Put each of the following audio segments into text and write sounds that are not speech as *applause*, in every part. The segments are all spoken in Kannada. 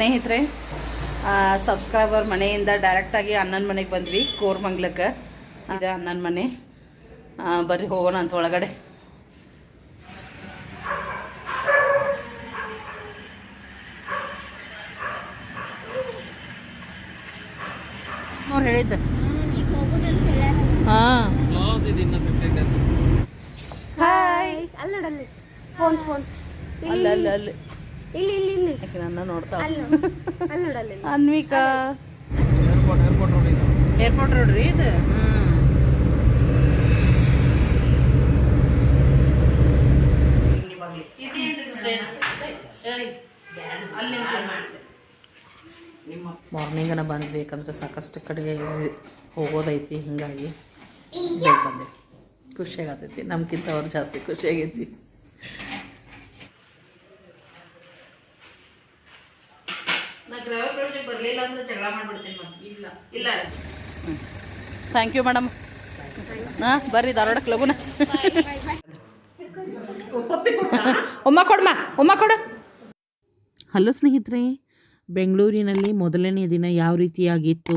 ಸ್ನೇಹಿತರೆ ಸಬ್ಸ್ಕ್ರೈಬರ್ ಮನೆಯಿಂದ ಡೈರೆಕ್ಟಾಗಿ ಅಣ್ಣನ ಮನೆಗೆ ಬಂದ್ವಿ ಕೋರ್ಮಂಗ್ಲಕ್ಕೆ. ಇದೆ ಅಣ್ಣನ ಮನೆ. ಬರ್ರಿ ಹೋಗೋಣ ಅಂತ ಒಳಗಡೆ. ಅವ್ರು ಹೇಳಿದ್ದು. ಹಾಂ. ಕ್ಲಾಸ್ ಇದೆ ಇನ್ನು ಫಿಫ್ಟೀನ್ ಡೇಸ್ ಹಾಯ್ ಅಲ್ಲಡಲ್ಲಿ ಫೋನ್ ಫೋನ್ ಅಲ್ಲ ಅಲ್ಲ ಅಲ್ಲಿ. ಇಲ್ಲಿ ಇಲ್ಲಿ ಇಲ್ಲಿ. ಯಾಕೆ ನನ್ನ ನೋಡ್ತಾ ಅಲ್ಲಿ ಅನ್ವಿಕಾ. ಏರ್ಪೋರ್ಟ್ ನೋಡ್ರಿ ರೋಡ್ ಇದೆ. ಏರ್ಪೋರ್ಟ್ ರೋಡ್ ರೀ ಇದು? ಹ್ಞೂ ಮಾರ್ನಿಂಗನ ಬಂದ್ಬೇಕಂದ್ರೆ ಸಾಕಷ್ಟು ಕಡೆ ಹೋಗೋದೈತಿ ಹಿಂಗಾಗಿ ಬೇಗ ಬಂದೆ. ಖುಷಿಯಾಗತೈತಿ. ನಮ್ಗಿಂತ ಅವ್ರು ಜಾಸ್ತಿ ಖುಷಿಯಾಗೈತಿ. ಬರಲಿಲ್ಲ ಅಂದ್ರೆ ಜಗಳ ಮಾಡ್ಬಿಡ್ತೀನಿ ಮತ್ತೆ. ಇಲ್ಲ ಇಲ್ಲ. ಥ್ಯಾಂಕ್ ಯು ಮೇಡಮ್ ಹಾಂ ಬರ್ರಿ ಧಾರವಾಡಕ್ಕೆ ಲಗುನ ಒಮ್ಮ ಕೊಡಮ್ಮ ಒಮ್ಮ ಕೊಡು. ಹಲೋ ಸ್ನೇಹಿತರೆ ಬೆಂಗಳೂರಿನಲ್ಲಿ ಮೊದಲನೇ ದಿನ ಯಾವ ರೀತಿಯಾಗಿತ್ತು?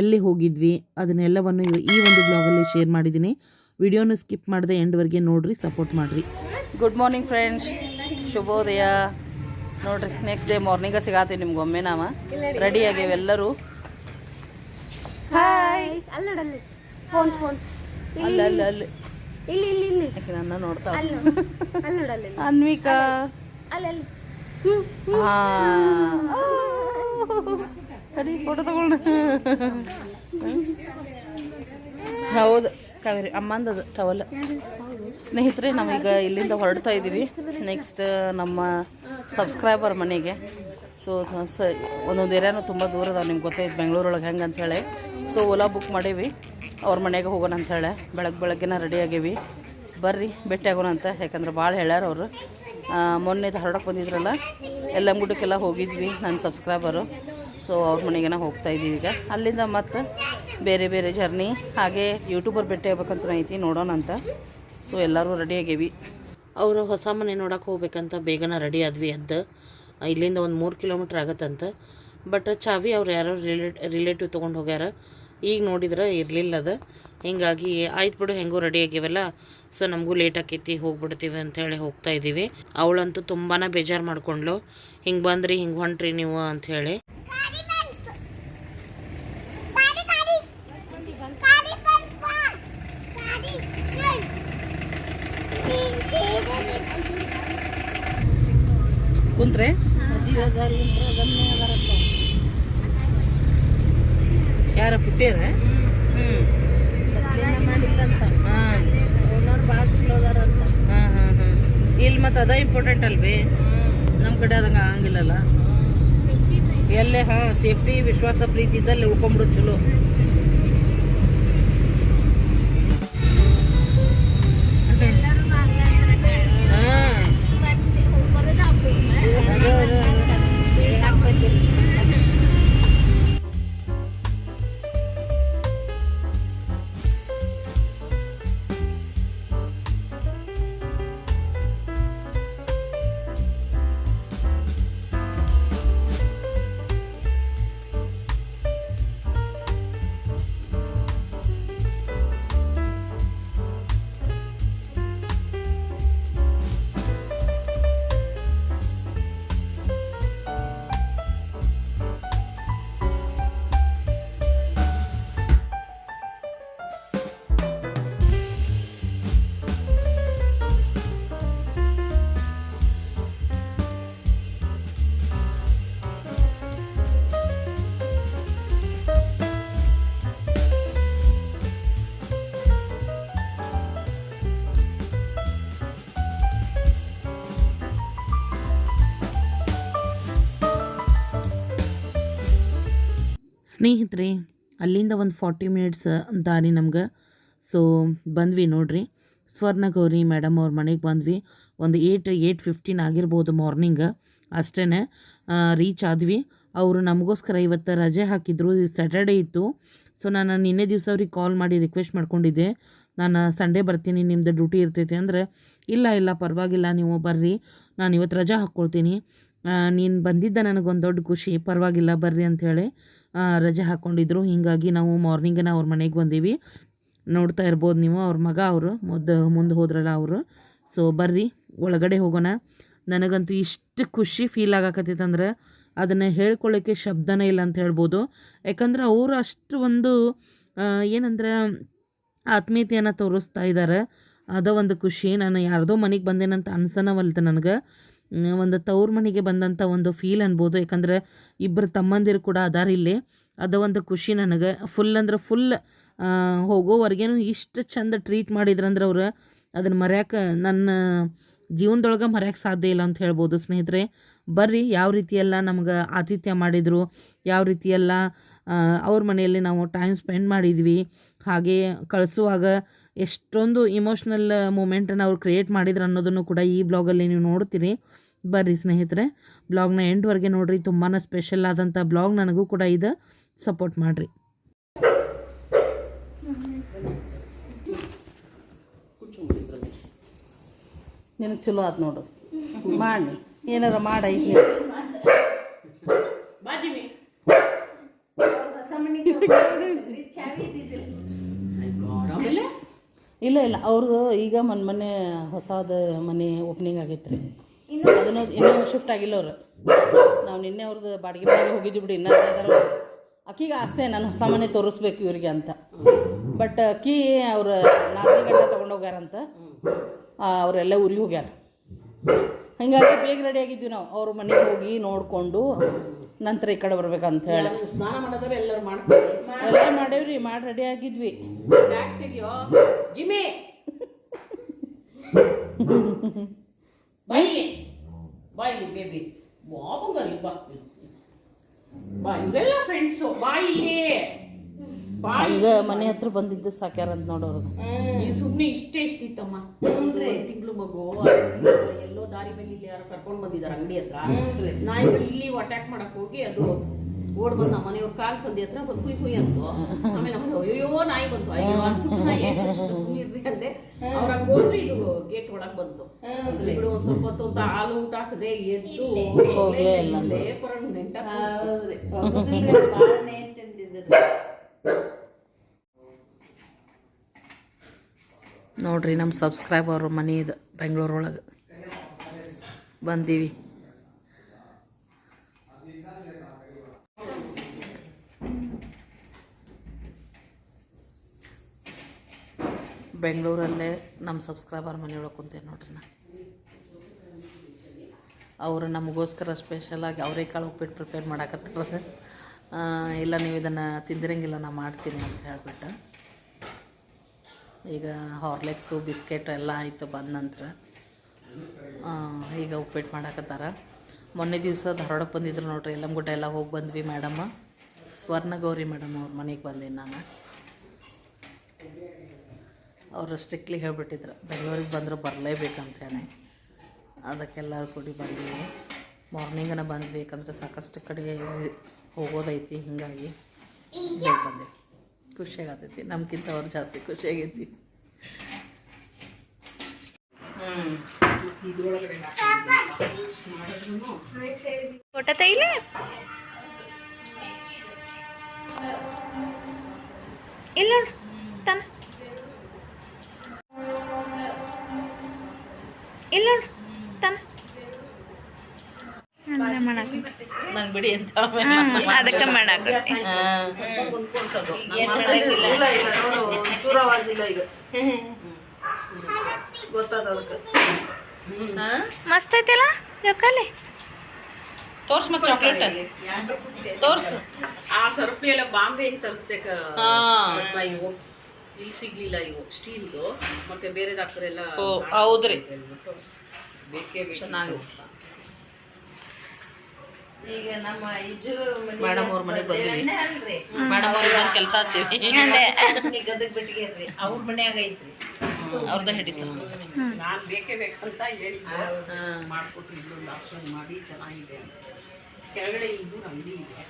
ಎಲ್ಲಿ ಹೋಗಿದ್ವಿ? ಅದನ್ನೆಲ್ಲವನ್ನು ಈ ಒಂದು ಬ್ಲಾಗಲ್ಲಿ ಶೇರ್ ಮಾಡಿದ್ದೀನಿ. ವಿಡಿಯೋನ ಸ್ಕಿಪ್ ಮಾಡದೆ ಎಂಡ್ವರೆಗೆ ನೋಡ್ರಿ ಸಪೋರ್ಟ್ ಮಾಡಿರಿ. ಗುಡ್ ಮಾರ್ನಿಂಗ್ ಫ್ರೆಂಡ್ಸ್ ಶುಭೋದಯ. ನೋಡ್ರಿ ನೆಕ್ಸ್ಟ್ ಡೇ ಮಾರ್ನಿಂಗ ಸಿಗಾತೀನಿ ನಿಮ್ಗೆ ಒಮ್ಮೆ ನಾವ. ರೆಡಿ ಆಗ್ಯಾವ ಎಲ್ಲರೂ. ಹಾಯ್ ಅಲ್ಲಿ ನೋಡಲ್ಲಿ ಫೋನ್ ಫೋನ್ ಅಲ್ಲ ಅಲ್ಲ ಅಲ್ಲಿ. ಇಲ್ಲಿ ಇಲ್ಲಿ ಇಲ್ಲಿ. ಯಾಕೆ ನನ್ನ ನೋಡ್ತಾ ಅಲ್ಲಿ ಅಲ್ಲಿ ಅನ್ವಿಕಾ. ಅಲ್ಲಿ ಅಲ್ಲಿ. ಹ್ಮ್ ಹಾ. ತಡಿ ಫೋಟೋ ತಗೊಂಡು ಹೌದು. ಕಾವೇರಿ ಅಮ್ಮಂದದು ಟವಲ್ ಸ್ನೇಹಿತರೆ ನಾವೀಗ ಇಲ್ಲಿಂದ ಹೊರಡ್ತಾ ಇದ್ದೀವಿ ನೆಕ್ಸ್ಟ್ ನಮ್ಮ ಸಬ್ಸ್ಕ್ರೈಬರ್ ಮನೆಗೆ. ಸೊ ಒಂದೊಂದು ಏರಿಯಾನು ತುಂಬ ದೂರ ಅದಾವೆ ನಿಮ್ಗೆ ಗೊತ್ತೈತೆ ಬೆಂಗಳೂರೊಳಗೆ ಹೆಂಗೆ ಅಂಥೇಳಿ ಸೊ ಓಲಾ ಬುಕ್ ಮಾಡೀವಿ. ಅವ್ರ ಮನೆಗೆ ಹೋಗೋಣ ಅಂಥೇಳಿ ಬೆಳಗ್ಗೆ ಬೆಳಗ್ಗೆನ ರೆಡಿ ಆಗೀವಿ. ಬರ್ರಿ, ಭೇಟಿ ಆಗೋಣ ಅಂತ. ಯಾಕಂದ್ರೆ ಭಾಳ ಹೇಳ್ಯಾರ ಅವರು. ಮೊನ್ನೆ ಹರಡಕ್ಕೆ ಬಂದಿದ್ರಲ್ಲ ಎಲ್ಲಂಗುಡ್ಡಕ್ಕೆಲ್ಲ ಹೋಗಿದ್ವಿ ನನ್ನ ಸಬ್ಸ್ಕ್ರೈಬರು. ಸೊ ಅವ್ರ ಮನೆಗೆನ ಹೋಗ್ತಾ ಇದ್ದೀವಿ ಈಗ. ಅಲ್ಲಿಂದ ಮತ್ತು ಬೇರೆ ಬೇರೆ ಜರ್ನಿ ಹಾಗೆ ಯೂಟ್ಯೂಬರ್ ಭೇಟಿ ಆಗ್ಬೇಕಂತ ಐತಿ ನೋಡೋಣ ಅಂತ. ಸೊ ಎಲ್ಲರೂ ರೆಡಿ ಅವರು ಹೊಸ ಮನೆ ನೋಡಕ್ಕೆ ಹೋಗ್ಬೇಕಂತ ಬೇಗನ ರೆಡಿ ಆದ್ವಿ ಅದ್ದು ಇಲ್ಲಿಂದ ಒಂದು ಮೂರು ಕಿಲೋಮೀಟ್ರ್ ಆಗತ್ತಂತ. ಬಟ್ ಚಾವಿ ಅವ್ರು ಯಾರೋ ರಿಲೇಟ್ ರಿಲೇಟಿವ್ ತೊಗೊಂಡು ಹೋಗ್ಯಾರ. ಈಗ ನೋಡಿದ್ರೆ ಇರಲಿಲ್ಲ ಅದು ಹಿಂಗಾಗಿ ಆಯ್ತು ಬಿಡು, ಹೆಂಗೂ ರೆಡಿ ಆಗ್ಯಾವಲ್ಲ ಸೊ ನಮಗೂ ಲೇಟ್ ಆಕೈತಿ, ಹೋಗ್ಬಿಡ್ತೀವಿ ಅಂಥೇಳಿ ಹೋಗ್ತಾ ಇದ್ದೀವಿ ಅವಳಂತೂ ತುಂಬಾ ಬೇಜಾರು ಮಾಡ್ಕೊಂಡ್ಲು ಹಿಂಗೆ ಬಂದ್ರಿ, ಹಿಂಗೆ ಹೊಂಟ್ರಿ ನೀವು ಅಂಥೇಳಿ ಕುಂತ್ರೆ? ಯಾರ ಪುಟ್ಟಿಯರ ಇಲ್ಲಿ ಮತ್ತು ಅದ ಇಂಪಾರ್ಟೆಂಟ್ ಅಲ್ವಿ? ನಮ್ಮ ಕಡೆ ಅದಂಗ ಆಗಂಗಿಲ್ಲಲ್ಲ? ಎಲ್ಲೇ, ಹಾಂ ಸೇಫ್ಟಿ ವಿಶ್ವಾಸ, ಪ್ರೀತಿ ಇದ್ದಲ್ಲಿ ಉಳ್ಕೊಂಬಿಡು ಚಲೋ. ಸ್ನೇಹಿತರೆ, ಅಲ್ಲಿಂದ ಒಂದು ಫಾರ್ಟಿ ಮಿನಿಟ್ಸ್ ದಾರಿ ನಮ್ಗೆ. ಸೊ ಬಂದ್ವಿ ನೋಡ್ರಿ. ಸ್ವರ್ಣಗೌರಿ ಮೇಡಮ್ ಅವ್ರ ಮನೆಗೆ ಬಂದ್ವಿ. ಒಂದು ಏಯ್ಟ್ ಏಯ್ಟ್ ಫಿಫ್ಟೀನ್ ಆಗಿರ್ಬೋದು ಮಾರ್ನಿಂಗ್ ಅಷ್ಟೇ ರೀಚ್ ಆದ್ವಿ. ಅವರು ನಮಗೋಸ್ಕರ ಇವತ್ತು ರಜೆ ಹಾಕಿದ್ರು. ಸ್ಯಾಟರ್ಡೇ ಇತ್ತು. ಸೊ ನಾನು ನಿನ್ನೆ ದಿವಸ ಅವ್ರಿಗೆ ಕಾಲ್ ಮಾಡಿ ರಿಕ್ವೆಸ್ಟ್ ಮಾಡ್ಕೊಂಡಿದ್ದೆ. ನಾನು ಸಂಡೇ ಬರ್ತೀನಿ ನಿಮ್ಮದು ಡ್ಯೂಟಿ ಇರ್ತೈತೆ ಅಂದರೆ, ಇಲ್ಲ ಇಲ್ಲ, ಪರವಾಗಿಲ್ಲ, ನೀವು ಬರ್ರಿ. ನಾನು ಇವತ್ತು ರಜೆ ಹಾಕ್ಕೊಳ್ತೀನಿ ನೀನು ಬಂದಿದ್ದ ನನಗೊಂದು ದೊಡ್ಡ ಖುಷಿ. ಪರವಾಗಿಲ್ಲ, ಬರ್ರಿ ಅಂಥೇಳಿ ರಜೆ ಹಾಕ್ಕೊಂಡಿದ್ರು ಹೀಗಾಗಿ ನಾವು ಮಾರ್ನಿಂಗನ್ನು ಅವ್ರ ಮನೆಗೆ ಬಂದೀವಿ. ನೋಡ್ತಾ ಇರ್ಬೋದು ನೀವು, ಅವ್ರ ಮಗ, ಅವರು ಮುದ್ದು, ಮುಂದೆ ಹೋದ್ರಲ್ಲ ಅವರು. ಸೊ ಬರ್ರಿ, ಒಳಗಡೆ ಹೋಗೋಣ. ನನಗಂತೂ ಇಷ್ಟು ಖುಷಿ ಫೀಲ್ ಆಗಾಕತ್ತೈತಂದ್ರೆ ಅದನ್ನು ಹೇಳ್ಕೊಳ್ಳೋಕ್ಕೆ ಶಬ್ದನೇ ಇಲ್ಲ ಅಂತ ಹೇಳ್ಬೋದು. ಯಾಕಂದ್ರೆ ಅವರು ಅಷ್ಟು ಒಂದು ಏನಂದ್ರೆ ಆತ್ಮೀಯತೆಯನ್ನು ತೋರಿಸ್ತಾ ಇದ್ದಾರೆ ಅದ ಒಂದು ಖುಷಿ. ನಾನು ಯಾರ್ದೋ ಮನೆಗೆ ಬಂದೇನಂತ ಅನ್ಸನವಲ್ತು ನನಗೆ. ಒಂದು ತವ್ರ ಮನೆಗೆ ಬಂದಂಥ ಒಂದು ಫೀಲ್ ಅನ್ಬೋದು. ಯಾಕಂದ್ರೆ ಇಬ್ಬರು ತಮ್ಮಂದಿರು ಕೂಡ ಅದಾರ ಇಲ್ಲಿ. ಅದು ಒಂದು ಖುಷಿ ನನಗೆ. ಫುಲ್ ಅಂದ್ರೆ ಫುಲ್ ಹೋಗೋವರೆಗೇನು ಇಷ್ಟು ಚಂದ ಟ್ರೀಟ್ ಮಾಡಿದ್ರಂದ್ರೆ ಅವ್ರು ಅದನ್ನು ಮರ್ಯಾಕೆ, ನನ್ನ ಜೀವನದೊಳಗೆ ಮರ್ಯಾಕೆ ಸಾಧ್ಯ ಇಲ್ಲ ಅಂತ ಹೇಳ್ಬೋದು ಸ್ನೇಹಿತರೆ. ಬರ್ರಿ, ಯಾವ ರೀತಿಯೆಲ್ಲ ನಮ್ಗೆ ಆತಿಥ್ಯ ಮಾಡಿದರು, ಯಾವ ರೀತಿಯೆಲ್ಲ ಅವ್ರ ಮನೆಯಲ್ಲಿ ನಾವು ಟೈಮ್ ಸ್ಪೆಂಡ್ ಮಾಡಿದ್ವಿ, ಹಾಗೆ ಕಳಿಸುವಾಗ ಎಷ್ಟೊಂದು ಇಮೋಷ್ನಲ್ ಮೂಮೆಂಟನ್ನು ಅವ್ರು ಕ್ರಿಯೇಟ್ ಮಾಡಿದ್ರು ಅನ್ನೋದನ್ನು ಕೂಡ ಈ ಬ್ಲಾಗಲ್ಲಿ ನೀವು ನೋಡ್ತೀರಿ ಬರ್ರಿ ಸ್ನೇಹಿತರೆ ಬ್ಲಾಗ್ನ ಎಂಟುವರೆಗೆ ನೋಡಿರಿ ತುಂಬಾ ಸ್ಪೆಷಲ್ ಆದಂಥ ಬ್ಲಾಗ್ ನನಗೂ ಕೂಡ ಇದು ಸಪೋರ್ಟ್ ಮಾಡಿರಿ ನಿನಗೆ ಚಲೋ ಆತು ನೋಡು ಮಾಡಿ ಏನಾರ ಮಾಡೈತಿ ಇಲ್ಲ ಇಲ್ಲ. ಅವ್ರದ್ದು ಈಗ ಮೊನ್ನೆ ಮೊನ್ನೆ ಹೊಸದ ಮನೆ ಓಪನಿಂಗ್ ಆಗೈತೆ ರೀ ಅದನ್ನು ಇನ್ನೂ ಶಿಫ್ಟ್ ಆಗಿಲ್ಲ ಅವ್ರು. ನಾವು ನಿನ್ನೆ ಅವ್ರದ್ದು ಬಾಡಿಗೆ ಮನೆಗೆ ಹೋಗಿದ್ವಿ ಬಿಡಿ ಇನ್ನೂ ಅಕ್ಕಿಗೆ ಆಸೆ ನಾನು ಹೊಸ ಮನೆ ತೋರಿಸ್ಬೇಕು ಇವರಿಗೆ ಅಂತ. ಬಟ್ ಅಕ್ಕಿ ಅವರು ನಾಲ್ಕು ಗಂಟೆ ತೊಗೊಂಡು ಹೋಗ್ಯಾರಂತ ಆ, ಅವರೆಲ್ಲ ಊರಿಗೆ ಹೋಗ್ಯಾರ. ಹಾಗಾಗಿ ಬೇಗ ರೆಡಿ ಆಗಿದ್ವಿ ನಾವು. ಅವ್ರ ಮನೆಗೆ ಹೋಗಿ ನೋಡಿಕೊಂಡು ನಂತರ ಈ ಕಡೆ ಬರ್ಬೇಕಂತ ಹೇಳಿ. ಸ್ನಾನ ಮಾಡೋದ್ರೆ ಎಲ್ಲರೂ ಮಾಡ್ತಾರೆ. ಎಲ್ಲ ಮಾಡೇವ್ರಿ ಮಾಡಿ ರೆಡಿ ಆಗಿದ್ವಿ. ಜಿಮೆ. ಬಾಯಿ ಬಾಯಿಲಿ ಬೇಬಿ ಬಾಬುಗರಿ ಬಾ. ಬಾ ಇವೆಲ್ಲ ಫ್ರೆಂಡ್ಸು ಬಾಯಿಲಿ ಹಂಗ ಮನೆ ಹತ್ರ ಬಂದಿದ್ದ ಬಂದಿದ್ದು ಸಾಕ್ಯಾರಂತ ನೋಡೋರು ಈ ಸುಮ್ಮನೆ ಇಷ್ಟೇ ಇಷ್ಟಿತ್ತಮ್ಮ. ತಿಂಗಳು ಮಗು ಎಲ್ಲೋ ದಾರಿ ಮೇಲೆ ಇಲ್ಲಿ ಯಾರು ಕರ್ಕೊಂಡು ಬಂದಿದ್ದಾರೆ ಅಂಗಡಿ ಹತ್ರ. ನಾಯಿಗಳು ಇಲ್ಲಿ ಅಟ್ಯಾಕ್ ಮಾಡಕ್ ಹೋಗಿ ಅದು ಓಡ್ ಬಂದ ಮನೆಯವ್ರ ಕಾಲ್ ಸಂದಿ ಹತ್ರ ಬಂದು ಕುಯ್ ಕುಯ್ ಅಂತು ಆಮೇಲೆ ಅಯ್ಯೋ ನಾಯಿ ಬಂತು. ಅಯ್ಯೋ ಅಂದ್ಬಿಟ್ಟು ನಾಯಿ ಸುಮ್ಮನೆ ಅಂದೆ. ಅವ್ರ ಹಂಗ ಹೋದ್ರೆ ಇದು ಗೇಟ್ ಒಳಗ್ ಬಂತು. ಬಿಡು ಒಂದ್ ಸ್ವಲ್ಪ ಹೊತ್ತು ಅಂತ ಹಾಲು ಊಟ ಹಾಕದೆ ಎದ್ದು ಹೋಗ್ಲೇ ಇಲ್ಲ. ಇಲ್ಲೇ ನೋಡ್ರಿ ನಮ್ಮ ಸಬ್ಸ್ಕ್ರೈಬರ್ ಮನೆ ಇದು ಬೆಂಗಳೂರೊಳಗೆ. ಬಂದೀವಿ. ಬೆಂಗಳೂರಲ್ಲೇ ನಮ್ಮ ಸಬ್ಸ್ಕ್ರೈಬರ್ ಮನೆಯೊಳಗೆ ಕುಂತೇನೆ ನೋಡ್ರಿ ನಾ. ಅವರು ನಮಗೋಸ್ಕರ ಸ್ಪೆಷಲಾಗಿ ಅವರೇಕಾಳು ಉಪ್ಪಿಟ್ಟು ಪ್ರಿಪೇರ್ ಮಾಡಾಕತ್ತಿರೋದು ಇಲ್ಲ, ನೀವು ಇದನ್ನು ತಿಂದಿರಂಗಿಲ್ಲ, ನಾ ಮಾಡ್ತೀನಿ ಅಂತ ಹೇಳ್ಬಿಟ್ಟು. ಈಗ ಹಾರ್ಲಿಕ್ಸು, ಬಿಸ್ಕೆಟ್ ಎಲ್ಲ ಆಯಿತು ಬಂದ ನಂತರ ಈಗ ಉಪ್ಪಿಟ್ಟು ಮಾಡಾಕತ್ತಾರ. ಮೊನ್ನೆ ದಿವಸ ಧಾರವಾಡಕ್ಕೆ ಬಂದಿದ್ರು ನೋಡ್ರಿ ಎಲ್ಲಂಗುಡ್ಡ ಎಲ್ಲ ಹೋಗಿ ಬಂದ್ವಿ ಮೇಡಮ್ಮ ಸ್ವರ್ಣ ಗೌರಿ ಮೇಡಮ್ ಅವ್ರ ಮನೆಗೆ ಬಂದೀನಿ ನಾನು. ಅವರು ಸ್ಟ್ರಿಕ್ಟ್ಲಿ ಹೇಳ್ಬಿಟ್ಟಿದ್ರು, ಬೆಂಗಳೂರಿಗೆ ಬಂದ್ರೆ ಬರಲೇಬೇಕಂತೇಳಿ. ಅದಕ್ಕೆಲ್ಲರೂ ಕೂಡಿ ಬಂದ್ವಿ. ಮಾರ್ನಿಂಗನ ಬಂದ್ಬೇಕಂದ್ರೆ ಸಾಕಷ್ಟು ಕಡೆ ಹೋಗೋದೈತಿ, ಹೀಗಾಗಿ. ಬಂದ್ವಿ. ಖುಷಿಯಾಗತೈತಿ ನಮ್ಗಿಂತ ಅವ್ರು ಜಾಸ್ತಿ ಖುಷಿಯಾಗೈತಿ. ಫೋಟೋ ತೆಗಿಲೆ ಇಲ್ಲ ನೋಡು ತನ ಇಲ್ಲ ನೋಡು ತನ ಅಂದ್ರೆ ಮಾಡಾಕ. ನಂಗೆ ಬಿಡಿ ಅಂತ ಅದಕ್ಕೆ ಮಾಡಾಕ. ಮಸ್ತ್ ಐತಿಲ್ಲ ಜೋಕಾಲಿ? ತೋರ್ಸ್ ಮತ್ತೆ ಚಾಕ್ಲೇಟ್ ತೋರ್ಸು. ಆ ಸರಪಳಿ ಎಲ್ಲ ಬಾಂಬೆ ತರಿಸ್ಬೇಕ. ಹಾ. ಇವು. ಇಲ್ಲಿ ಸಿಗ್ಲಿಲ್ಲ ಇವು. ಸ್ಟೀಲ್ದು. ಮತ್ತೆ ಬೇರೆ ಡಾಕ್ಟರ್ ಎಲ್ಲ ಹೌದ್ರಿ. ಬೇಕೇ ಬೇಕು ಚೆನ್ನಾಗಿ. ಈಗ ನಮ್ಮ ಇಜು ಮೇಡಮ್ ಅವ್ರ ಮನೆಗೆ ಬಂದಿವಿ. ಮೇಡಮ್ ಅವ್ರಿಗೆ ಒಂದು ಕೆಲಸ ಹಚ್ಚಿವಿ. ಅವ್ರ ಮನ್ಯಾಗ ಐತ್ರಿ. ಅವ್ರದ್ದು ಹೆಡಿ ಸರ್. ನಾನು ಬೇಕೇ ಬೇಕಂತ ಹೇಳಿದ್ದೆ. ಮಾಡಿಕೊಟ್ರು ಇಲ್ಲೊಂದು ಆಪ್ಷನ್ ಮಾಡಿ ಚೆನ್ನಾಗಿದೆ ಅಂತ. ಕೆಳಗಡೆ ಇದು ಅಂಗಡಿ ಇದೆ.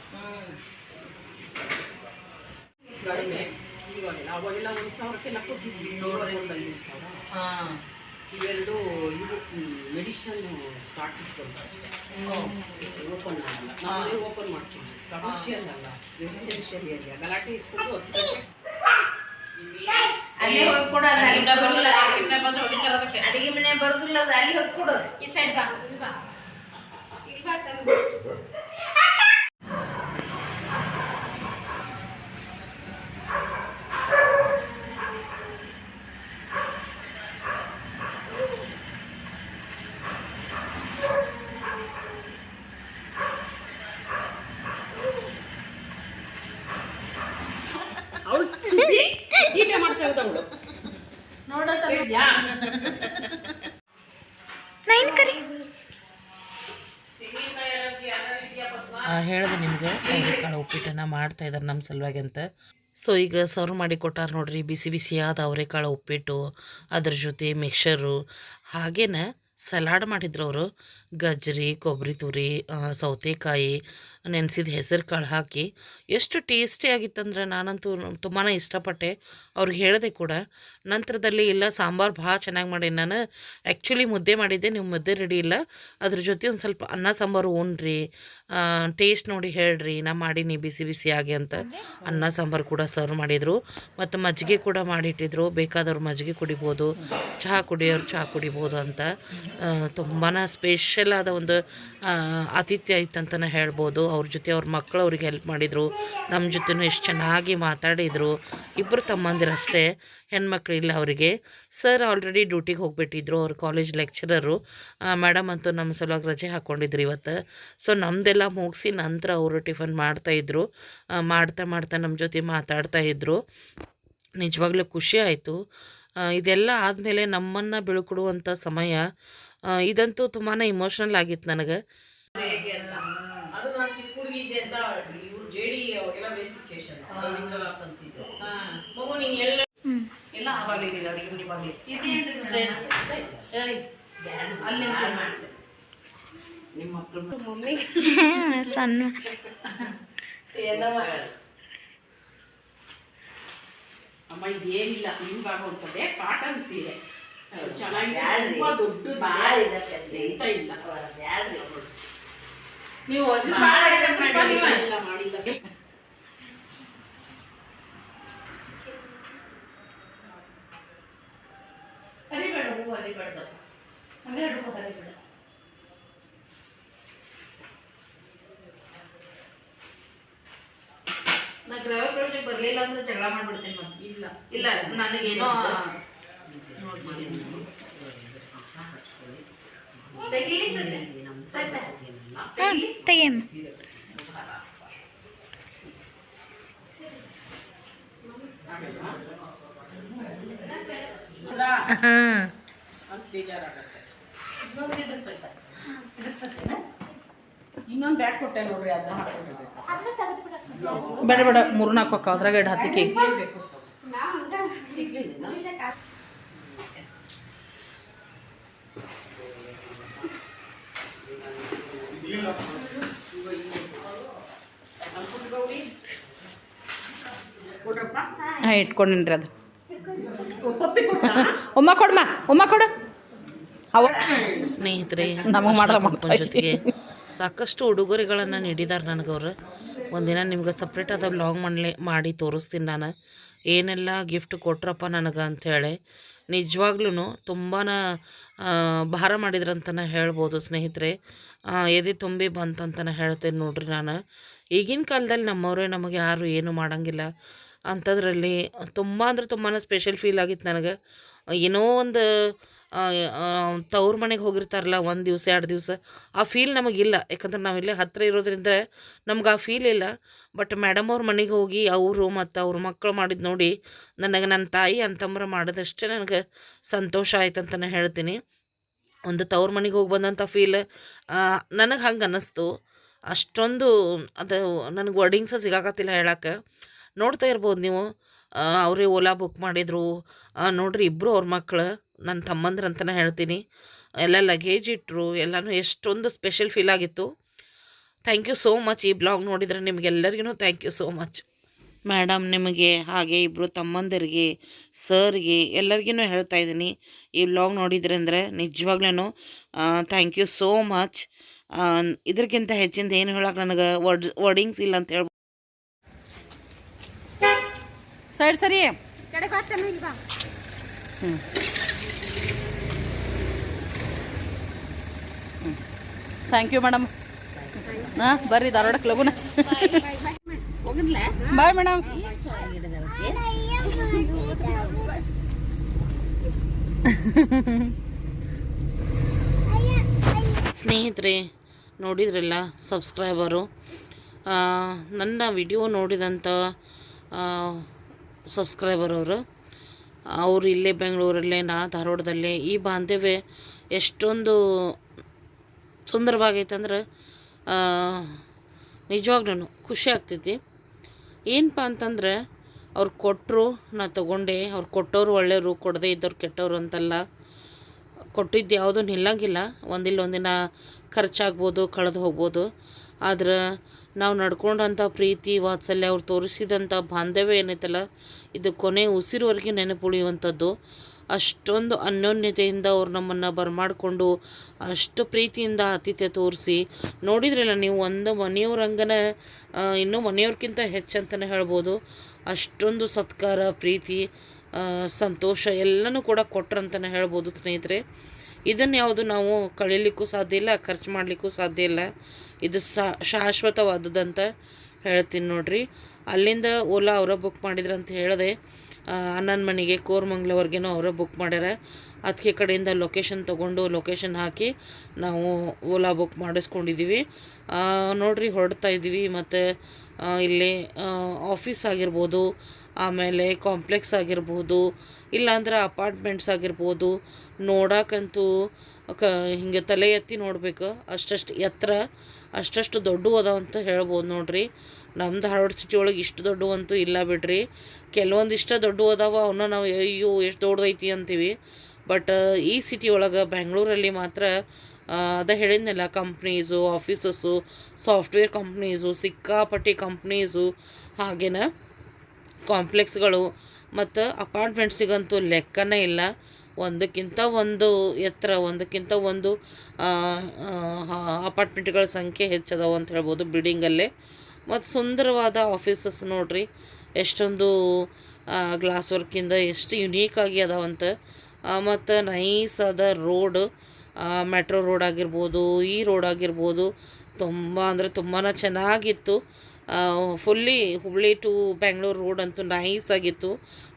ಕಡಿಮೆ. ಇವಾಗೆಲ್ಲ ಅವಾಗೆಲ್ಲ ಒಂದು ಸಾವಿರಕ್ಕೆಲ್ಲ ಕೊಟ್ಟಿದ್ವಿ. ನೋಡ್ರಿ. ಒಂದು ಐದು ಸಾವಿರ. ಹಾಂ. ಇವೆರಡು ಇದು ಮೆಡಿಸನ್ ಸ್ಟಾರ್ಟ್ ಇಟ್ಕೊಂಡು ಓಪನ್ ಆಗಲ್ಲ. ನಾವೇ ಓಪನ್ ಮಾಡ್ತೀವಿ. ಕಮರ್ಷಿಯಲ್ ಅಲ್ಲ ರೆಸಿಡೆನ್ಷಿಯಲ್ ಏರಿಯಾ ಗಲಾಟೆ ಇಟ್ಕೊಂಡು ಹತ್ತು ಗಂಟೆ. ಅಡಿಗೆ ಮನೆ ಬರೋದಿಲ್ಲ ಅದು ಅಲ್ಲಿ ಹೋಗಿ ಕೊಡೋದು ಈ ಸೈಡ್ ಬಾ ಬಾ ಇಲ್ಲಿ ಬಾ ತಂದು. ಅವಳು ಈಟೆ ಮಾಡ್ತಾ ಇದ್ದ ಅವಳು ನೈನ್ ಕರಿ ಹೇಳಿದೆ ನಿಮ್ಗೆ ಅವ್ರೆಕಾಳು ಉಪ್ಪಿಟ್ಟನ್ನು ಮಾಡ್ತಾ ಇದ್ದಾರೆ ನಮ್ಮ ಸಲುವಾಗಿ ಅಂತ. ಸೊ ಈಗ ಸರ್ವ್ ಮಾಡಿ ಕೊಟ್ಟಾರ ನೋಡ್ರಿ, ಬಿಸಿ ಬಿಸಿಯಾದ ಅವರೆಕಾಳು ಉಪ್ಪಿಟ್ಟು, ಅದ್ರ ಜೊತೆ ಮಿಕ್ಸರು ಹಾಗೇನ ಸಲಾಡ್ ಮಾಡಿದ್ರು ಅವರು. ಗಜ್ಜರಿ ಕೊಬ್ಬರಿ ತುರಿ ಸೌತೆಕಾಯಿ ನೆನೆಸಿದ ಹೆಸರು ಕಾಳು ಹಾಕಿ. ಎಷ್ಟು ಟೇಸ್ಟಿಯಾಗಿತ್ತಂದ್ರೆ ನಾನಂತೂ ತುಂಬಾ ಇಷ್ಟಪಟ್ಟೆ. ಅವ್ರಿಗೆ ಹೇಳಿದೆ ಕೂಡ, ನಂತರದಲ್ಲಿ ಇಲ್ಲ, ಸಾಂಬಾರು ಭಾಳ ಚೆನ್ನಾಗಿ ಮಾಡಿ ನಾನು. ಆ್ಯಕ್ಚುಲಿ ಮುದ್ದೆ ಮಾಡಿದ್ದೆ, ನೀವು ಮುದ್ದೆ ರೆಡಿ ಇಲ್ಲ. ಅದ್ರ ಜೊತೆ ಒಂದು ಸ್ವಲ್ಪ ಅನ್ನ, ಸಾಂಬಾರು ಉಣ್ರಿ. ಟೇಸ್ಟ್ ನೋಡಿ ಹೇಳ್ರಿ, ನಾ ಮಾಡೀನಿ ಬಿಸಿ ಬಿಸಿ ಆಗಿ ಅಂತ. ಅನ್ನ, ಸಾಂಬಾರು ಕೂಡ ಸರ್ವ್ ಮಾಡಿದರು. ಮತ್ತು ಮಜ್ಜಿಗೆ ಕೂಡ ಮಾಡಿಟ್ಟಿದ್ರು. ಬೇಕಾದವ್ರು ಮಜ್ಜಿಗೆ ಕುಡಿಬೋದು, ಚಹಾ ಕುಡಿಯೋರು ಚಹಾ ಕುಡಿಬೋದು ಅಂತ. ತುಂಬಾ ಸ್ಪೆಷಲ್ ಆದ ಒಂದು ಆತಿಥ್ಯ ಇತ್ತಂತಲೇ ಹೇಳ್ಬೋದು. ಅವ್ರ ಜೊತೆ ಅವ್ರ ಮಕ್ಕಳು ಅವ್ರಿಗೆ ಹೆಲ್ಪ್ ಮಾಡಿದರು. ನಮ್ಮ ಜೊತೆನೂ ಎಷ್ಟು ಚೆನ್ನಾಗಿ ಮಾತಾಡಿದರು. ಇಬ್ಬರು ತಮ್ಮಂದಿರಷ್ಟೇ ಹೆಣ್ಮಕ್ಳು ಇಲ್ಲ ಅವರಿಗೆ ಸರ್ ಆಲ್ರೆಡಿ ಡ್ಯೂಟಿಗೆ ಹೋಗ್ಬಿಟ್ಟಿದ್ರು, ಅವ್ರ ಕಾಲೇಜ್ ಲೆಕ್ಚರರು ಮೇಡಮ್ ಅಂತೂ ನಮ್ಮ ಸಲುವಾಗಿ ರಜೆ ಹಾಕ್ಕೊಂಡಿದ್ರು ಇವತ್ತು. ಸೊ ನಮ್ಮದೆಲ್ಲ ಮುಗಿಸಿ ನಂತರ ಅವರು ಟಿಫನ್ ಮಾಡ್ತಾಯಿದ್ರು ಮಾಡ್ತಾ ಮಾಡ್ತಾ ನಮ್ಮ ಜೊತೆ ಮಾತಾಡ್ತಾ ಇದ್ದರು ನಿಜವಾಗ್ಲೂ ಖುಷಿ ಆಯಿತು. ಇದೆಲ್ಲ ಆದಮೇಲೆ ನಮ್ಮನ್ನು ಬೀಳ್ಕೊಡುವಂಥ ಸಮಯ ಇದಂತೂ ತುಂಬಾ ಇಮೋಷ್ನಲ್ ಆಗಿತ್ತು ನನಗೆ. ಇದ್ದೆ ಅಂತ ಇವ್ರು ಜೆ ಡಿ ಅವಾಗೆಲ್ಲ ವೆರಿಫಿಕೇಶನ್ ತಂತಿದ್ರು ಮಗು ನೀನು ಎಲ್ಲ ಎಲ್ಲ ಆವಾಗಲಿಲ್ಲ ಅಡಿಗೆ ಮನೆ ಬಾಗ್ಲಿ ಅಲ್ಲಿ ನಿಮ್ಮ ಮಕ್ಕಳು *laughs* ಸಣ್ಣ. ಎಲ್ಲ ಅಮ್ಮ ಇದೇನಿಲ್ಲ ನಿಮ್ಗಾಗುವಂಥದ್ದೇ ಕಾಟನ್ ಸೀರೆ ಚೆನ್ನಾಗಿ ತುಂಬಾ ದೊಡ್ಡ ಇದೆ ಎಂತ ಇಲ್ಲ. ನೀವು ಮಾಡಿ ಹರಿಬೇಡ ಹೂವು ಹರಿಬೇಡ್ದು. ಹಿಡ್ಕೊ ಹರಿಬೇಡ. ನಾ ಗೃಹ ಪ್ರವೇಶ ಬರಲಿಲ್ಲ ಅಂದ್ರೆ ಜಗಳ ಮಾಡ್ಬಿಡ್ತೀನಿ ಮತ್ತೆ. ಇಲ್ಲ ಇಲ್ಲ ನನಗೇನೋ ತೆಗಿ ಸತ್ಯ ಹಾಂ ತೆಗಿಯಮ್ಮ ಹಾಂ ಅಂತ ಬೇಜಾರಾಗತ್ತೆ ಇನ್ನೊಂದಿದ್ರೆ ಸಹಿತ ಇನ್ನೊಂದು ಬ್ಯಾಟ್ ಕೊಟ್ಟೆ ನೋಡ್ರಿ ಅದನ್ನ ಹಾಕೊಂಡಿರ್ಬೇಕು ಬೇಡ ಬೇಡ ಮೂರು ನಾಲ್ಕು ಅಕ್ಕ ಅದ್ರಾಗ ಎರಡು ಹತ್ತಿ ಹಾಂ ಇಟ್ಕೊಂಡಿನ್ರಿ ಅದು. ಉಮ್ಮ ಕೊಡಮ್ಮ ಉಮ್ಮ ಕೊಡು. ಅವ ಸ್ನೇಹಿತರೆ ನಮಗೆ ಮಾಡ್ದ ಜೊತೆಗೆ ಸಾಕಷ್ಟು ಉಡುಗೊರೆಗಳನ್ನು ನೀಡಿದ್ದಾರೆ ನನಗೆ ಅವರು. ಒಂದಿನ ನಿಮ್ಗೆ ಸಪ್ರೇಟ್ ಆದ ಬ್ಲಾಗ್ ಮಾಡಲಿ ಮಾಡಿ ತೋರಿಸ್ತೀನಿ ನಾನು. ಏನೆಲ್ಲ ಗಿಫ್ಟ್ ಕೊಟ್ರಪ್ಪ ನನಗೆ ಅಂಥೇಳಿ ನಿಜವಾಗ್ಲೂ ತುಂಬಾ ಭಾರ ಮಾಡಿದ್ರಂತನೇ ಹೇಳ್ಬೋದು ಸ್ನೇಹಿತರೆ. ಎದೆ ತುಂಬಿ ಬಂತಂತನ ಹೇಳ್ತೇನೆ ನೋಡ್ರಿ ನಾನು. ಈಗಿನ ಕಾಲದಲ್ಲಿ ನಮ್ಮವರೇ ನಮಗೆ ಯಾರು ಏನು ಮಾಡೋಂಗಿಲ್ಲ. ಅಂಥದ್ರಲ್ಲಿ ತುಂಬ ಅಂದ್ರೆ ತುಂಬಾ ಸ್ಪೆಷಲ್ ಫೀಲ್ ಆಗಿತ್ತು ನನಗೆ. ಏನೋ ಒಂದು ತವ್ರ ಮನೆಗೆ ಹೋಗಿರ್ತಾರಲ್ಲ ಒಂದು ದಿವಸ, ಎರಡು ದಿವಸ, ಆ ಫೀಲ್ ನಮಗಿಲ್ಲ. ಯಾಕಂದ್ರೆ ನಾವಿಲ್ಲೇ ಹತ್ತಿರ ಇರೋದ್ರಿಂದ ನಮ್ಗೆ ಆ ಫೀಲ್ ಇಲ್ಲ. ಬಟ್ ಮೇಡಮ್ ಅವ್ರ ಮನೆಗೆ ಹೋಗಿ ಅವರು ಮತ್ತು ಅವ್ರ ಮಕ್ಕಳು ಮಾಡಿದ್ದು ನೋಡಿ ನನಗೆ ನನ್ನ ತಾಯಿ ಅಂತಂಬ್ರ ಮಾಡಿದಷ್ಟೇ ನನಗೆ ಸಂತೋಷ ಆಯ್ತು ಅಂತಲೇ ಹೇಳ್ತೀನಿ. ಒಂದು ತವ್ರ ಮನೆಗೆ ಹೋಗಿ ಬಂದಂಥ ಫೀಲ್ ನನಗೆ ಹಂಗೆ ಅನ್ನಿಸ್ತು ಅಷ್ಟೊಂದು ಅದು ನನಗೆ ವರ್ಡಿಂಗ್ಸ ಸಿಗಾಕತ್ತಿಲ್ಲ ಹೇಳಕ್ಕೆ. ನೋಡ್ತಾ ಇರ್ಬೋದು ನೀವು. ಅವರೇ ಓಲಾ ಬುಕ್ ಮಾಡಿದರು. ನೋಡ್ರಿ ಇಬ್ಬರು ಅವ್ರ ಮಕ್ಕಳು ನನ್ನ ತಮ್ಮಂದ್ರ ಅಂತಲೇ ಹೇಳ್ತೀನಿ. ಎಲ್ಲ ಲಗೇಜ್ ಇಟ್ಟರು ಎಲ್ಲನೂ ಎಷ್ಟೊಂದು ಸ್ಪೆಷಲ್ ಫೀಲ್ ಆಗಿತ್ತು. ಥ್ಯಾಂಕ್ ಯು ಸೋ ಮಚ್ ಈ ಬ್ಲಾಗ್ ನೋಡಿದ್ರೆ ನಿಮಗೆಲ್ಲರಿಗೂ thank you so much. Madam ನಿಮಗೆ, ಹಾಗೆ ಇಬ್ಬರು ತಮ್ಮಂದಿರಿಗೆ, ಸರ್ಗೆ ಎಲ್ಲರಿಗೂ ಹೇಳ್ತಾ ಇದ್ದೀನಿ. ಈ ಬ್ಲಾಗ್ ನೋಡಿದ್ರೆ ಅಂದರೆ ನಿಜವಾಗ್ಲೂ ಥ್ಯಾಂಕ್ ಯು ಸೋ ಮಚ್. ಇದಕ್ಕಿಂತ ಹೆಚ್ಚಿಂದ ಏನು ಹೇಳೋಕೆ ನನಗೆ ವರ್ಡ್ಸ್, ವರ್ಡಿಂಗ್ಸ್ ಇಲ್ಲ ಅಂತ ಹೇಳ್ಬೋದು ಸೈಡ್ ಸರಿ. ಥ್ಯಾಂಕ್ ಯು ಮೇಡಮ್ ಹಾಂ ಬರ್ರಿ ಧಾರವಾಡಕ್ಕೆ ಲಗುನ ಬಾಯ್ ಮೇಡಮ್ ಸ್ನೇಹಿತರೆ ನೋಡಿದ್ರಲ್ಲ ಸಬ್ಸ್ಕ್ರೈಬರು ನನ್ನ ವಿಡಿಯೋ ನೋಡಿದಂಥ ಸಬ್ಸ್ಕ್ರೈಬರ್ ಅವರು. ಅವರು ಇಲ್ಲೇ ಬೆಂಗಳೂರಲ್ಲೇ ನಾ ಧಾರವಾಡದಲ್ಲೇ ಈ ಬಾಂಧವ್ಯ ಎಷ್ಟೊಂದು ಸುಂದರವಾಗೈತೆ ಅಂದ್ರೆ ನಿಜವಾಗ್ಲೂ ಖುಷಿ ಆಗ್ತೈತಿ. ಏನಪ್ಪ ಅಂತಂದ್ರೆ, ಅವ್ರು ಕೊಟ್ಟರು ನಾ ತಗೊಂಡೆ. ಅವ್ರು ಕೊಟ್ಟವ್ರು ಒಳ್ಳೆಯವರು, ಕೊಡದೇ ಇದ್ದವ್ರು ಕೆಟ್ಟವರು ಅಂತಲ್ಲ. ಕೊಟ್ಟಿದ್ದು ಯಾವುದೂ ನಿಲ್ಲಂಗಿಲ್ಲ. ಒಂದಿಲ್ಲ ಒಂದಿನ ಖರ್ಚಾಗ್ಬೋದು, ಕಳೆದು ಹೋಗ್ಬೋದು. ಆದ್ರೆ ನಾವು ನಡ್ಕೊಂಡಂಥ ಪ್ರೀತಿ, ವಾತ್ಸಲ್ಯ ಅವ್ರು ತೋರಿಸಿದಂಥ ಬಾಂಧವ್ಯ ಏನೈತಲ್ಲ ಇದು ಕೊನೆ ಉಸಿರುವರೆಗೆ ನೆನಪುಳಿಯುವಂಥದ್ದು. ಅಷ್ಟೊಂದು ಅನ್ಯೋನ್ಯತೆಯಿಂದ ಅವ್ರು ನಮ್ಮನ್ನು ಬರಮಾಡಿಕೊಂಡು ಅಷ್ಟು ಪ್ರೀತಿಯಿಂದ ಆತಿಥ್ಯ ತೋರಿಸಿ. ನೋಡಿದ್ರಲ್ಲ ನೀವು ಒಂದು ಮನೆಯವ್ರಂಗನ ಇನ್ನೂ ಮನೆಯವ್ರಿಗಿಂತ ಹೆಚ್ಚಂತಲೇ ಹೇಳ್ಬೋದು. ಅಷ್ಟೊಂದು ಸತ್ಕಾರ, ಪ್ರೀತಿ ಸಂತೋಷ ಎಲ್ಲನೂ ಕೂಡ ಕೊಟ್ರಂತಲೇ ಹೇಳ್ಬೋದು ಸ್ನೇಹಿತರೆ. ಇದನ್ನು ಯಾವುದು ನಾವು ಕಳೀಲಿಕ್ಕೂ ಸಾಧ್ಯ ಇಲ್ಲ, ಖರ್ಚು ಮಾಡಲಿಕ್ಕೂ ಸಾಧ್ಯ ಇಲ್ಲ. ಇದು ಶಾಶ್ವತವಾದದಂತ ಹೇಳ್ತೀನಿ ನೋಡ್ರಿ. ಅಲ್ಲಿಂದ ಓಲಾ ಅವರ ಬುಕ್ ಮಾಡಿದ್ರು ಅಂತ ಹೇಳಿದೆ ಅಣ್ಣನ ಮನೆಗೆ ಕೋರ್ಮಂಗ್ಲವರೆಗೇನೋ ಅವರ ಬುಕ್ ಮಾಡ್ಯಾರ. ಅದಕ್ಕೆ ಕಡೆಯಿಂದ ಲೊಕೇಶನ್ ತೊಗೊಂಡು ಲೊಕೇಶನ್ ಹಾಕಿ ನಾವು ಓಲಾ ಬುಕ್ ಮಾಡಿಸ್ಕೊಂಡಿದ್ದೀವಿ ನೋಡ್ರಿ ಹೊರಡ್ತಾ ಇದ್ದೀವಿ ಮತ್ತು ಇಲ್ಲಿ ಆಫೀಸ್ ಆಗಿರ್ಬೋದು, ಆಮೇಲೆ ಕಾಂಪ್ಲೆಕ್ಸ್ ಆಗಿರ್ಬೋದು, ಇಲ್ಲಾಂದ್ರೆ ಅಪಾರ್ಟ್ಮೆಂಟ್ಸ್ ಆಗಿರ್ಬೋದು ನೋಡಕ್ಕಂತೂ ಕ, ಹಿಂಗೆ ತಲೆ ಎತ್ತಿ ನೋಡ್ಬೇಕು. ಅಷ್ಟಷ್ಟು ಎತ್ತರ, ಅಷ್ಟಷ್ಟು ದೊಡ್ಡವು ಅದಾವ ಅಂತ ಹೇಳ್ಬೋದು ನೋಡ್ರಿ. ನಮ್ಮ ಧಾರವಾಡ ಸಿಟಿ ಒಳಗೆ ಇಷ್ಟು ದೊಡ್ಡವಂತೂ ಇಲ್ಲ ಬಿಡ್ರಿ. ಕೆಲವೊಂದಿಷ್ಟ ದೊಡ್ಡವು ಅದಾವ ಅವನ್ನ ನಾವು ಅಯ್ಯೋ ಎಷ್ಟು ದೊಡ್ಡದೈತಿ ಅಂತೀವಿ. ಬಟ್ ಈ ಸಿಟಿ ಒಳಗೆ ಬೆಂಗಳೂರಲ್ಲಿ ಮಾತ್ರ ಅದ ಹೇಳಿದ್ನಲ್ಲ ಕಂಪ್ನೀಸು ಆಫೀಸಸ್ಸು ಸಾಫ್ಟ್ವೇರ್ ಕಂಪ್ನೀಸು ಸಿಕ್ಕಾಪಟ್ಟಿ ಕಂಪ್ನೀಸು ಹಾಗೇನ ಕಾಂಪ್ಲೆಕ್ಸ್ಗಳು ಮತ್ತು ಅಪಾರ್ಟ್ಮೆಂಟ್ಸಿಗಂತೂ ಲೆಕ್ಕನೇ ಇಲ್ಲ. ಒಂದಕ್ಕಿಂತ ಒಂದು ಎತ್ತರ, ಒಂದಕ್ಕಿಂತ ಒಂದು ಅಪಾರ್ಟ್ಮೆಂಟ್ಗಳ ಸಂಖ್ಯೆ ಹೆಚ್ಚದವು ಅಂತ ಹೇಳ್ಬೋದು ಬಿಲ್ಡಿಂಗಲ್ಲೇ. ಮತ್ತು ಸುಂದರವಾದ ಆಫೀಸಸ್ ನೋಡ್ರಿ. ಎಷ್ಟೊಂದು ಗ್ಲಾಸ್ ವರ್ಕಿಂದ ಎಷ್ಟು ಯುನೀಕಾಗಿ ಅದಾವಂತ. ಮತ್ತು ನೈಸ್ ಅದ ರೋಡ್ ಮೆಟ್ರೋ ರೋಡ್ ಆಗಿರ್ಬೋದು, ಈ ರೋಡ್ ಆಗಿರ್ಬೋದು. ತುಂಬ ಅಂದರೆ ತುಂಬಾ ಚೆನ್ನಾಗಿತ್ತು. Fully Hubli to Bengaluru road ಅಂತೂ ನೈಸ್ ಆಗಿತ್ತು.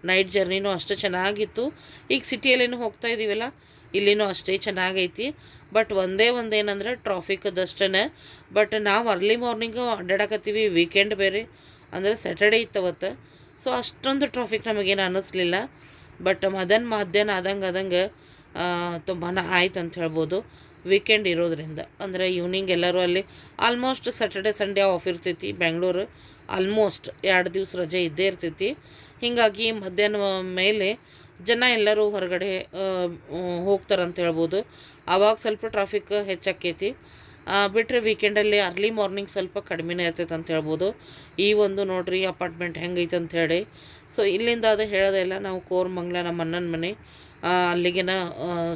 ನೈಟ್ ಜರ್ನಿನೂ ಅಷ್ಟು ಚೆನ್ನಾಗಿತ್ತು. ಈಗ ಸಿಟಿಯಲ್ಲೇನು ಹೋಗ್ತಾ ಇದ್ದೀವಲ್ಲ ಇಲ್ಲಿನೂ ಅಷ್ಟೇ ಚೆನ್ನಾಗೈತಿ. ಬಟ್ ಒಂದೇ ಒಂದು ಏನಂದ್ರೆ ಟ್ರಾಫಿಕ್ದಷ್ಟೇ ಬಟ್ ನಾವು ಅರ್ಲಿ ಮಾರ್ನಿಂಗು ಅಡ್ಡಾಡಕತ್ತೀವಿ ವೀಕೆಂಡ್ ಬೇರೆ. ಅಂದರೆ ಸ್ಯಾಟರ್ಡೇ ಇತ್ತು ಅವತ್ತು ಸೊ ಅಷ್ಟೊಂದು ಟ್ರಾಫಿಕ್ ನಮಗೇನು ಅನ್ನಿಸ್ಲಿಲ್ಲ ಬಟ್ ಮದನ್ ಮಧ್ಯಾಹ್ನ ಆದಂಗೆ ಆದಂಗೆ ತುಂಬಾ ಆಯ್ತು ಅಂತ ಹೇಳ್ಬೋದು. ವೀಕೆಂಡ್ ಇರೋದ್ರಿಂದ. ಅಂದರೆ ಈವ್ನಿಂಗ್ ಎಲ್ಲರೂ ಅಲ್ಲಿ ಆಲ್ಮೋಸ್ಟ್ ಸ್ಯಾಟರ್ಡೆ ಸಂಡೇ ಆಫ್ ಇರ್ತೈತಿ ಬೆಂಗಳೂರು ಆಲ್ಮೋಸ್ಟ್ ಎರಡು ದಿವಸ ರಜೆ ಇದ್ದೇ ಇರ್ತೈತಿ. ಹೀಗಾಗಿ ಮಧ್ಯಾಹ್ನ ಮೇಲೆ ಜನ ಎಲ್ಲರೂ ಹೊರಗಡೆ ಹೋಗ್ತಾರಂತ ಹೇಳ್ಬೋದು. ಆವಾಗ ಸ್ವಲ್ಪ ಟ್ರಾಫಿಕ್ ಹೆಚ್ಚಾಕೈತಿ. ಬಿಟ್ಟರೆ ವೀಕೆಂಡಲ್ಲಿ ಅರ್ಲಿ ಮಾರ್ನಿಂಗ್ ಸ್ವಲ್ಪ ಕಡಿಮೆನೇ ಇರ್ತೈತೆ ಅಂತ ಹೇಳ್ಬೋದು. ಈ ಒಂದು ನೋಡ್ರಿ ಅಪಾರ್ಟ್ಮೆಂಟ್ ಹೆಂಗೈತೆ ಅಂತ ಹೇಳಿ. ಸೊ ಇಲ್ಲಿಂದ ಅದು ಹೇಳೋದೆಲ್ಲ ನಾವು ನಾವು ಕೋರ್ಮಂಗ್ಲ ನಮ್ಮ ಅಣ್ಣನ ಮನೆ ಅಲ್ಲಿಗೆನ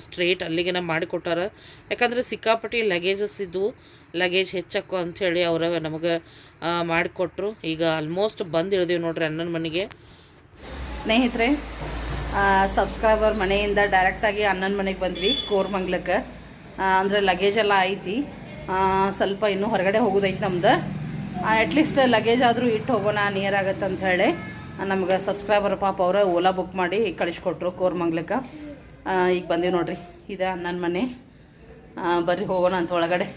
ಸ್ಟ್ರೇಟ್ ಅಲ್ಲಿಗೆನ ಮಾಡಿಕೊಟ್ಟಾರ. ಯಾಕಂದರೆ ಸಿಕ್ಕಾಪಟ್ಟಿ ಲಗೇಜಸ್ ಇದ್ವು ಲಗೇಜ್ ಹೆಚ್ಚಕ್ಕು ಅಂಥೇಳಿ ಅವರ ನಮಗೆ ಮಾಡಿಕೊಟ್ರು. ಈಗ ಆಲ್ಮೋಸ್ಟ್ ಬಂದು ಇಳಿದೀವಿ ನೋಡ್ರಿ ಅಣ್ಣನ ಮನೆಗೆ. ಸ್ನೇಹಿತರೆ ಸಬ್ಸ್ಕ್ರೈಬರ್ ಮನೆಯಿಂದ ಡೈರೆಕ್ಟಾಗಿ ಅಣ್ಣನ ಮನೆಗೆ ಬಂದ್ವಿ, ಕೋರ್ಮಂಗ್ಲಕ್ಕೆ. ಅಂದರೆ ಲಗೇಜ್ ಎಲ್ಲ ಐತಿ. ಸ್ವಲ್ಪ ಇನ್ನೂ ಹೊರಗಡೆ ಹೋಗೋದೈತಿ ನಮ್ದು. ಅಟ್ಲೀಸ್ಟ್ ಲಗೇಜ್ ಆದರೂ ಇಟ್ಟು ಹೋಗೋಣ ನಿಯರ್ ಆಗತ್ತೆ ಅಂತ ಹೇಳಿ. ನಮ್ಗೆ ಸಬ್ಸ್ಕ್ರೈಬರ್ ಪಾಪ ಅವರ ಓಲಾ ಬುಕ್ ಮಾಡಿ ಕಳಿಸ್ಕೊಟ್ರು ಕೋರ್ಮಂಗ್ಲಕ್ಕೆ. ಈಗ ಬಂದೀವಿ ನೋಡ್ರಿ, ಇದೆ ಅಣ್ಣನ ಮನೆ. ಬರ್ರಿ ಹೋಗೋಣ ಅಂತ ಒಳಗಡೆ.